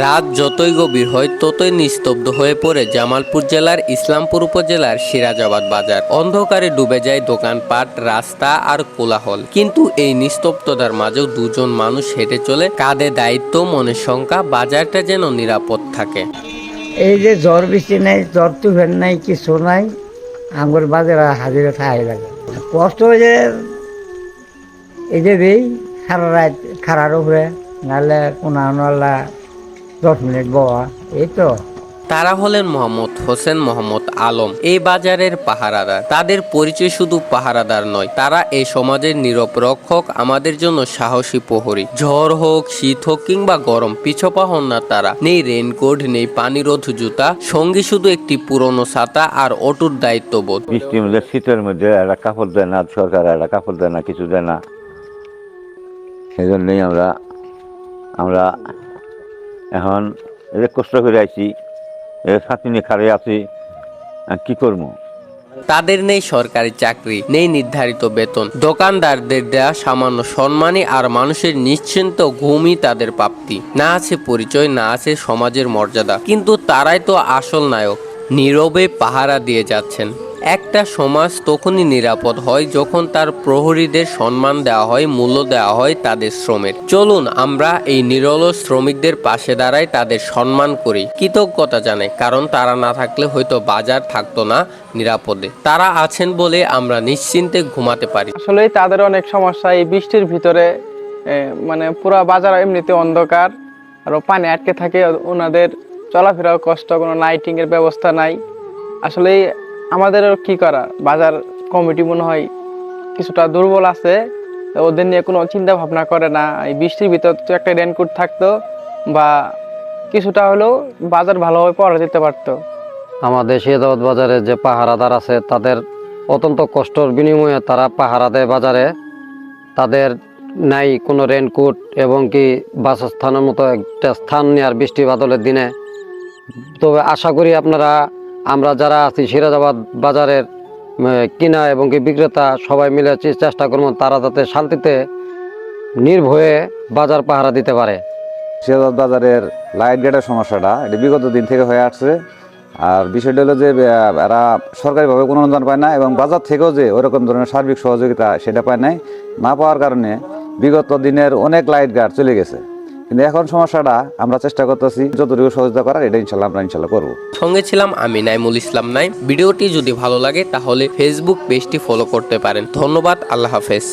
রাত যতই গভীর হয়, ততই নিস্তব্ধ হয়ে পড়ে জামালপুর জেলার ইসলামপুর উপজেলার সিরাজাবাদ বাজার। অন্ধকারে ডুবে যায় দোকানপাট, রাস্তা আর কোলাহল। কিন্তু এই নিস্তব্ধতার মাঝেও দুজন মানুষ হেঁটে চলে, কাঁধে দায়িত্ব, মনের শঙ্কা, বাজারটা যেন নিরাপদ থাকে। এই যে জ্বর বৃষ্টি নাই জ্বর তুফেন নাই, কিছু নাই আমার বাজারে হাজিরা থাকাই লাগে। কষ্ট হয়ে যে এই যে সারা রাত খারার উপরে, নাহলে কোনো দশ মিনিট বওয়া এই তো। তারা হলেন মোহাম্মদ হোসেন মোহাম্মদ আলম। এই বাজারের পাহারাদার। তাদের পরিচয় শুধু পাহারাদার নয় তারা এই সমাজের নীরব রক্ষক আমাদের জন্য সাহসী প্রহরী। ঝড় হোক শীত হোক কিংবা গরম পিছপা হন না তারা। নেই রেনকোট নেই পানিরোধ জুতা সঙ্গে শুধু একটি পুরনো ছাতা আর অটুট দায়িত্ববোধ। বৃষ্টির মধ্যে শীতের মধ্যে একটা কাপড় দেয় না সরকার একটা কাপড় দেয় না কিছু দেয় না। সেজন্যই আমরা আমরা এখন যে কষ্ট করে আছি এই ছাতি নিয়ে খাড়ে আছি কি করব? তাদের নেই সরকারি চাকরি, নেই নির্ধারিত বেতন। দোকানদারদের দেয়া সামান্য সম্মানই আর মানুষের নিশ্চিন্ত ঘুমই তাদের প্রাপ্তি। না আছে পরিচয়, না আছে সমাজের মর্যাদা, কিন্তু তারাই তো আসল নায়ক। নীরবে পাহারা দিয়ে যাচ্ছেন। একটা সমাজ তখনই নিরাপদ হয় যখন তার প্রহরীদের সম্মান দেওয়া হয়, মূল্য দেওয়া হয় তাদের শ্রমের। চলুন আমরা এই নিরল শ্রমিকদের পাশে দাঁড়াই, তাদের সম্মান করি। কৃতজ্ঞতা জানাই, কারণ তারা না থাকলে হয়তো বাজার থাকতো না নিরাপদে। তারা আছেন বলে আমরা নিশ্চিন্তে ঘুমাতে পারি। আসলে তাদের অনেক সমস্যা, এই বৃষ্টির ভিতরে মানে পুরো বাজার এমনিতে অন্ধকার আরও পানি আটকে থাকে, ওনাদের চলাফেরাও কষ্ট, কোনো লাইটিং এর ব্যবস্থা নাই। আসলে আমাদেরও কি করা? বাজার কমিটি মনে হয় কিছুটা দুর্বল আছে ওদের নিয়ে কোনো চিন্তা ভাবনা করে না। এই বৃষ্টির ভিতর তো একটা রেনকোট থাকতো বা কিছুটা হলেও বাজার ভালোভাবে পাওয়া যেতে পারতো। আমাদের সিরাজাবাদ বাজারে যে পাহারাদার আছে, তাদের অত্যন্ত কষ্টর বিনিময়ে তারা পাহারা দেয় বাজারে। তাদের নাই কোনো রেনকোট এবং কি বাসস্থানের মতো একটা স্থান নেওয়ার বৃষ্টি বাদলের দিনে। তবে আশা করি আপনারা আমরা যারা আছি, সিরাজাবাদ বাজারের কিনা এবং কি বিক্রেতা, সবাই মিলে চেষ্টা করব তারা যাতে শান্তিতে নির্ভয়ে বাজার পাহারা দিতে পারে। সিরাজগঞ্জ বাজারের লাইট গেটের সমস্যাটা, এটা বিগত দিন থেকে হয়ে আসছে। আর বিষয়টা হলো যে এরা সরকারিভাবে কোনো অনুদান পায় না এবং বাজার থেকেও যে ওরকম ধরনের সার্বিক সহযোগিতা সেটা পায় নাই, না পাওয়ার কারণে বিগত দিনের অনেক লাইট গার্ড চলে গেছে। কিন্তু এখন সমস্যাটা আমরা চেষ্টা করতেছি যতটুকু সহযোগিতা করার, এটা ইনশাল্লাহ আমরা ইনশাল্লাহ করব। সঙ্গে ছিলাম আমি, নাইমুল ইসলাম নাই ভিডিওটি যদি ভালো লাগে, তাহলে ফেসবুক পেজটি ফলো করতে পারেন। ধন্যবাদ, আল্লাহ হাফেজ।